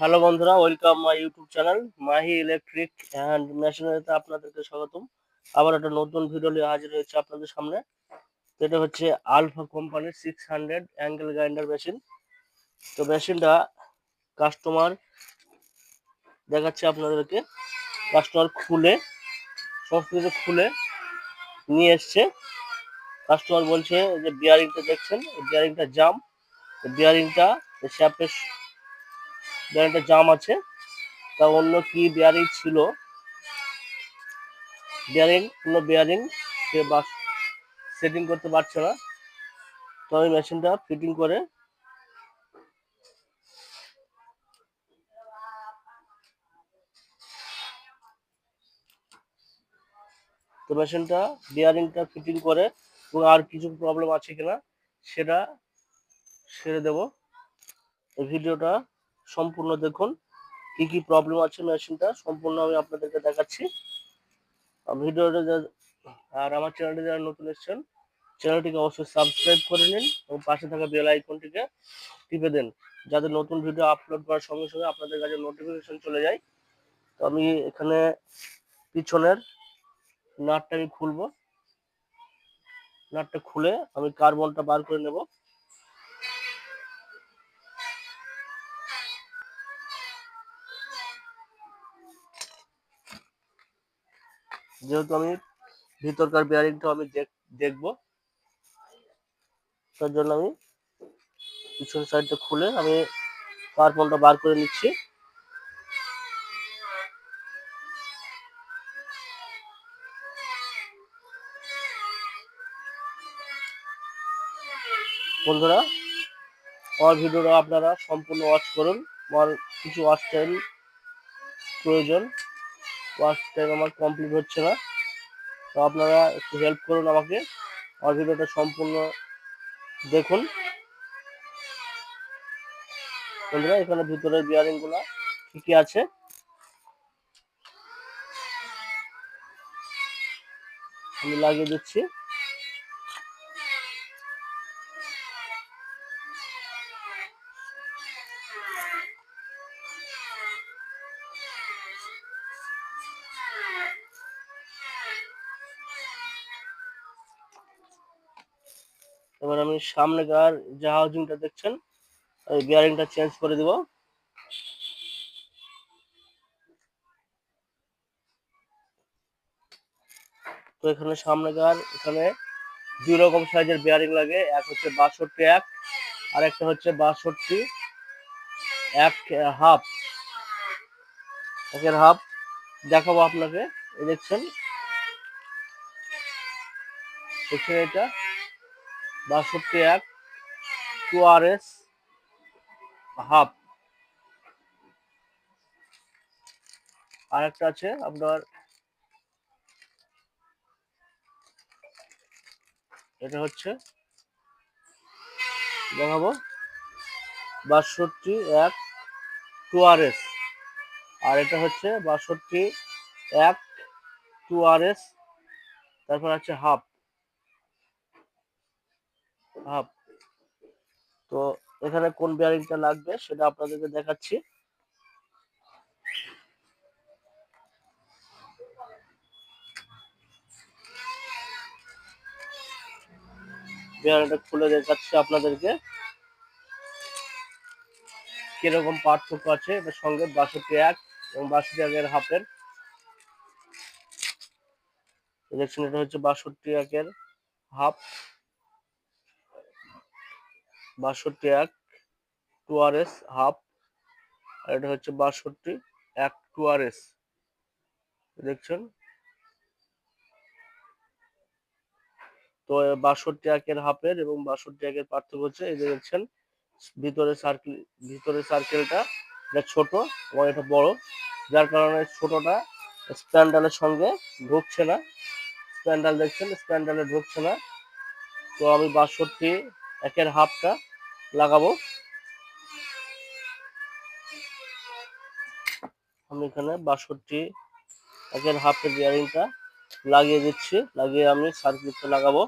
Hello বন্ধুরা, welcome my YouTube channel Mahi electric and মেশিনারিতে আপনাদেরকে স্বাগতম। আবার একটা নতুন ভিডিও নিয়ে হাজির হয়েছে আপনাদের সামনে। এটা হচ্ছে আলফা কোম্পানির six hundred angle grinder machine তো মেশিনটা কাস্টমার দেখাচ্ছে আপনাদেরকে। কাস্টমার খুলে, সমস্ত কিছু খুলে নিয়ে এসছে। কাস্টমার বলছে যে বিয়ারিংটা দেখছেন বিয়ারিংটা জাম বিয়ারিংটা শ্যাপের বিয়ারিংটা জাম আছে। তা অন্য কি বিয়ারিং ছিল? বিয়ারিং কোনো বিয়ারিং সে বাস সেটিং করতে পারছে না। তো আমি মেশিনটা ফিটিং করে তো মেশিনটা বিয়ারিংটা ফিটিং করে এবং আর কিছু প্রবলেম আছে কিনা সেটা সেরে দেব। ভিডিওটা সম্পূর্ণ দেখুন, কি কি প্রবলেম আছে মেশিনটা সম্পূর্ণ আমি আপনাদেরকে দেখাচ্ছি। ভিডিওটা আর আমার চ্যানেলটি যারা নতুন এসছেন চ্যানেলটিকে অবশ্যই সাবস্ক্রাইব করে নিন এবং পাশে থাকা বেল আইকনটিকে টিপে দেন, যাতে নতুন ভিডিও আপলোড করার সঙ্গে সঙ্গে আপনাদের কাছে নোটিফিকেশন চলে যায়। তো আমি এখানে পিছনের নাটটা আমি খুলবো। নাটটা খুলে আমি কার্বনটা বার করে নেব। যেহেতু আমি ভিতরকার বেয়ারিংটা আমি দেখ- দেখব, তার জন্য আমি পিছন সাইডটা খুলে আমি কার্বনটা বার করে নিচ্ছি। বন্ধুরা, আমার ভিডিওটা আপনারা সম্পূর্ণ ওয়াচ করুন। আমার কিছু ওয়াচ টাইম প্রয়োজন। ওয়াচ টাইম আমার কমপ্লিট হচ্ছে না। তো আপনারা একটু হেল্প করুন আমাকে। আমার ভিডিওটা সম্পূর্ণ দেখুন। বন্ধুরা, এখানে ভিতরের বিয়ারিংগুলা ঠিকই আছে? আমি লাগিয়ে দিচ্ছি। সামনেকার যে হাউজিংটা দেখছেন, ওই বিয়ারিংটা চেঞ্জ করে দিব। তো এখানে সামনে সামনেকার, এখানে দুই রকম সাইজের বিয়ারিং লাগে, এক হচ্ছে বাষট্টি এক, আর একটা হচ্ছে বাষট্টি এক হাফ। একের হাফ দেখাবো আপনাকে দেখছেন। দেখছেন এটা? বাষট্টি এক টু আর এস হাফ আর একটা আছে আপনার, এটা হচ্ছে, দেখাবো। বাষট্টি এক টু আর এস আর এটা হচ্ছে বাষট্টি এক টু আর এস তারপর আছে হাফ হাফ তো এখানে কোন বিয়ারিংটা লাগবে সেটা আপনাদেরকে দেখাচ্ছি। বিয়ারিংটা খুলে দেখাচ্ছি আপনাদেরকে। কীরকম পার্থক্য আছে এটার সঙ্গে বাষট্টি এক এবং বাষট্টি একের হাফের। দেখছেন এটা হচ্ছে বাষট্টি একের হাফ। বাষট্টি এক টু আর এস হাফ, আর এটা হচ্ছে বাষট্টি এক টু আর এস দেখছেন? তো বাষট্টি একের হাফের এবং বাষট্টি একের পার্থক্য হচ্ছে, এই যে দেখছেন, ভিতরে সার্কেল ভিতরে সার্কেলটা এটা ছোট এবং এটা বড়, যার কারণে ছোটটা স্প্যান্ডালের সঙ্গে ঢুকছে না। স্প্যান্ডাল দেখছেন স্প্যান্ডালে ঢুকছে না। তো আমি বাষট্টি একের হাফটা লাগাবো। আমি এখানে বাষট্টি একের হাফের বিয়ারিংটা লাগিয়ে দিচ্ছি লাগিয়ে আমি সার্কিটটা লাগাবো।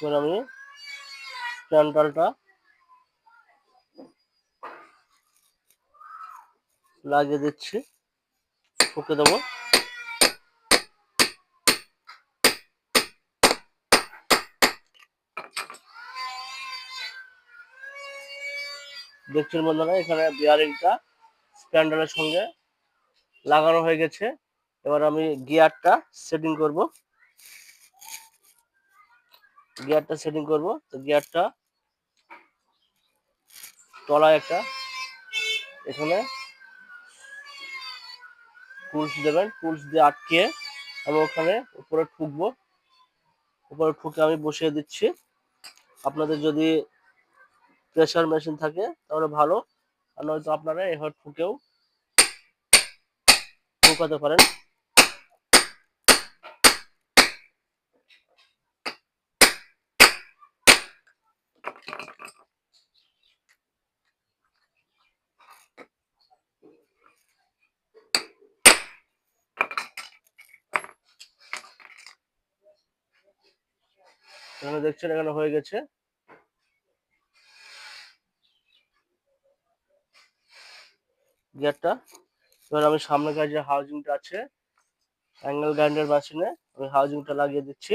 এবার আমি প্যান্ডালটা লাগিয়ে দিচ্ছি। ফুকে দেবো। দেখছেন বন্ধুরা, এখানে বিয়ারিংটা স্প্যান্ডারের সঙ্গে লাগানো হয়ে গেছে। এবার আমি গিয়ারটা সেটিং করব। গিয়ারটা সেটিং করব। তো গিয়ারটা তলায় একটা, এখানে টুলস দেবেন টুলস দিয়ে আটকে আমি ওখানে উপরে ঠুকবো। উপরে ঠুকে আমি বসিয়ে দিচ্ছি। আপনাদের যদি প্রেসার মেশিন থাকে তাহলে ভালো। আর নয়তো আপনারা এভাবে ঠুকেও ঠুকাতে পারেন। এখানে দেখছেন এখানে হয়ে গেছে। গিয়ারটা, এবার আমি সামনে কাছে যে হাউজিংটা আছে অ্যাঙ্গেল গ্রাইন্ডার মেশিনে আমি হাউজিংটা লাগিয়ে দিচ্ছি।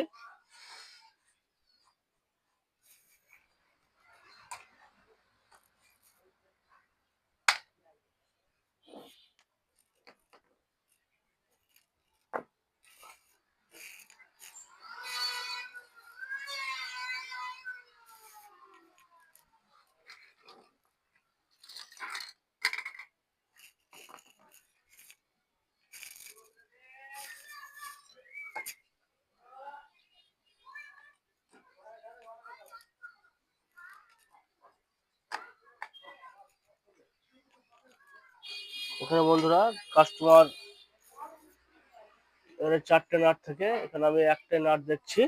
ওখানে বন্ধুরা কাস্টমার এখানে চারটে নাট থেকে। এখানে আমি একটা নাট দেখছি।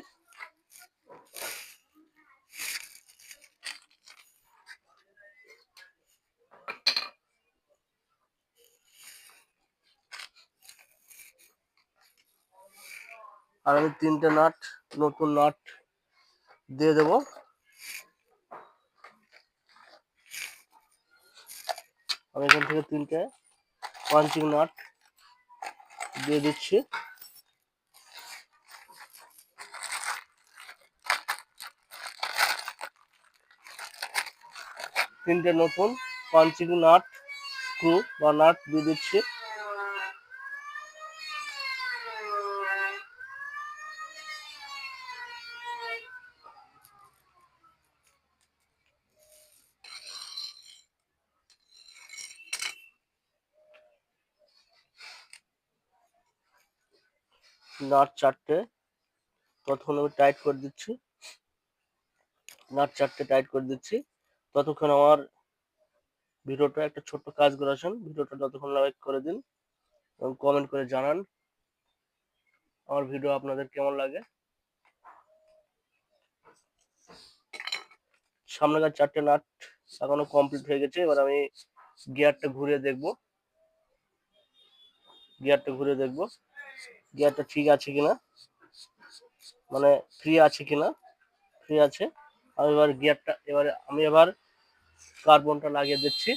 আর আমি তিনটে নাট, নতুন নাট দিয়ে দেব। আমি এখান থেকে তিনটে পাঞ্চিং নাট দিয়ে দিচ্ছি। তিনটে নতুন পাঞ্চিং নাট স্ক্রু বা নাট দিয়ে দিচ্ছি। নাট চারটে। ততক্ষণ আমি টাইট করে দিচ্ছি। নাট চারটে টাইট করে দিচ্ছি। ততক্ষণ আমার ভিডিওটা একটা ছোট্ট কাজ করে আসুন। ভিডিওটা যতক্ষণ লাইক করে দিন এবং কমেন্ট করে জানান আমার ভিডিও আপনাদের কেমন লাগে। সামনেকার চারটে নাট লাগানো কমপ্লিট হয়ে গেছে। এবার আমি গিয়ারটা ঘুরিয়ে দেখব। গিয়ারটা ঘুরিয়ে দেখব। গিয়ারটা ঠিক আছে কিনা? মানে ফ্রি আছে কিনা? ফ্রি আছে। আমি এবার গিয়ারটা এবারে আমি এবার কার্বনটা লাগিয়ে দিচ্ছি।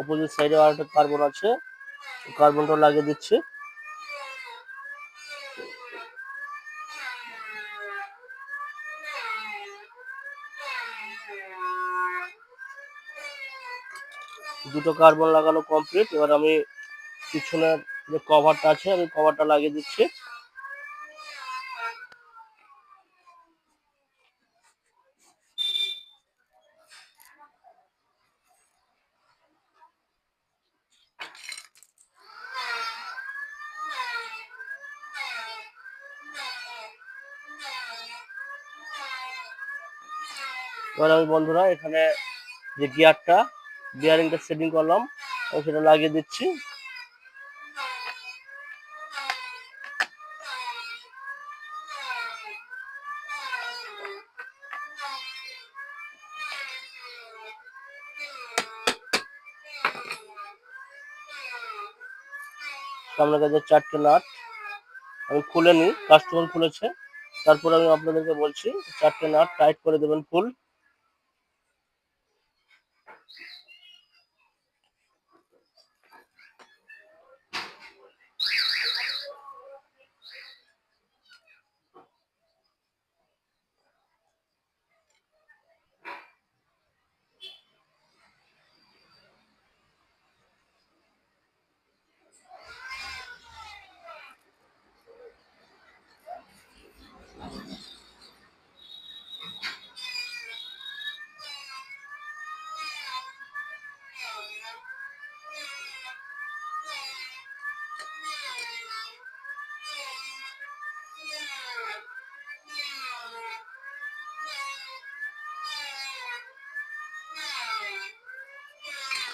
অপোজিট সাইডে আর একটা কার্বন আছে। কার্বনটা লাগিয়ে দিচ্ছি। দুটো কার্বন লাগানো কমপ্লিট এবার আমি পিছনের যে কভারটা আছে, আমি কভারটা লাগিয়ে দিচ্ছি। আমি বন্ধুরা এখানে যে গিয়ারটা বিয়ারিংটা সেটিং করলাম সেটা লাগিয়ে দিচ্ছি। আপনার কাছে চারটে নাট, আমি খুলে নি কাস্টমার খুলেছে। তারপর আমি আপনাদেরকে বলছি, চারটে নাট টাইট করে দেবেন ফুল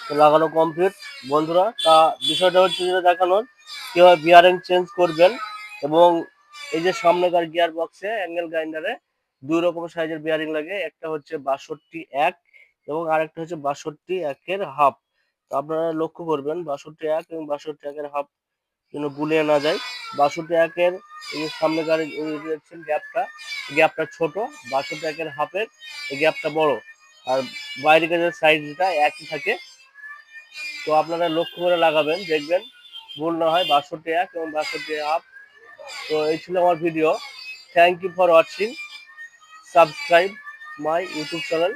তো লাগানো কমপ্লিট বন্ধুরা, তা বিষয়টা হচ্ছে যেটা দেখানোর, কীভাবে বিয়ারিং চেঞ্জ করবেন এবং এই যে সামনেকার গিয়ার বক্সে অ্যাঙ্গেল গ্রাইন্ডারে দুই রকম সাইজের বিয়ারিং লাগে। একটা হচ্ছে বাষট্টি এক এবং আরেকটা হচ্ছে বাষট্টি একের হাফ তো আপনারা লক্ষ্য করবেন, বাষট্টি এক এবং বাষট্টি একের হাফ যেন গুলিয়ে না যায়। বাষট্টি একের এই এই যে দেখছেন গ্যাপটা গ্যাপটা ছোট, বাষট্টি একের হাফের এই গ্যাপটা বড়। আর বাইরে সাইজটা একই থাকে তো আপনারা লক্ষ্য করে লাগাবেন, দেখবেন ভুল না হয় বাষট্টি এক এবং বাষট্টি আপ তো এই ছিল আমার video thank you for watching subscribe my YouTube channel